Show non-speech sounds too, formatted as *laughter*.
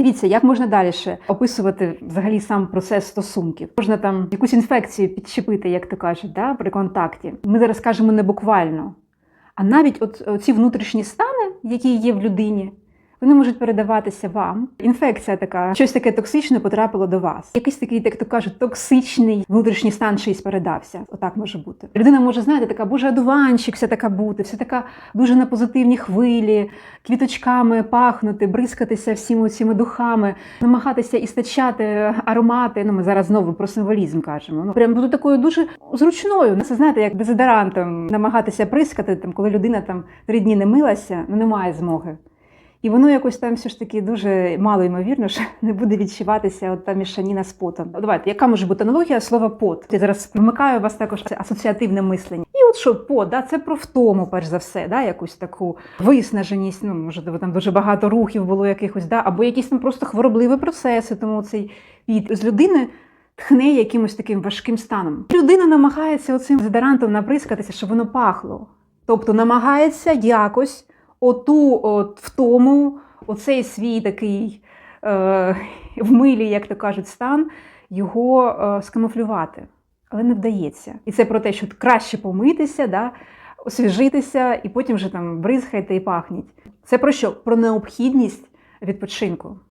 Дивіться, як можна далі описувати взагалі сам процес стосунків. Можна там якусь інфекцію підчепити, як то кажуть, да, при контакті. Ми зараз кажемо не буквально. А навіть от ці внутрішні стани, які є в людині, вони можуть передаватися вам. Інфекція така, щось таке токсичне потрапило до вас. Якийсь такий, як то кажуть, токсичний внутрішній стан чийсь передався. Отак може бути. Людина може, знаєте, така боже одуванчик, вся така бути, вся така дуже на позитивній хвилі, квіточками пахнути, бризкатися всіми цими духами, намагатися істачати аромати. Ну, ми зараз знову про символізм кажемо. Ну, прям бути такою дуже зручною. Це знаєте, як дезодорантом намагатися прискати, там, коли людина там три дні не милася, ну немає змоги. І воно якось там все ж таки дуже мало ймовірно, що *laughs* не буде відчуватися от та мішаніна з потом. Давайте, яка може бути аналогія слова пот? Я зараз вмикаю вас також асоціативне мислення. І от що пот, да, це про втому, перш за все, да, якусь таку виснаженість. Ну, може, там дуже багато рухів було якихось, да, або якісь там просто хворобливі процеси, тому цей від з людини. Тхне якимось таким важким станом. Людина намагається оцим дезодорантом наприскатися, щоб воно пахло. Тобто намагається якось оту от втому, оцей свій такий е, вмилі, як то кажуть, стан, його е, скамуфлювати. Але не вдається. І це про те, що краще помитися, да, освіжитися, і потім вже там бризхайте і пахніть. Це про що? Про необхідність відпочинку.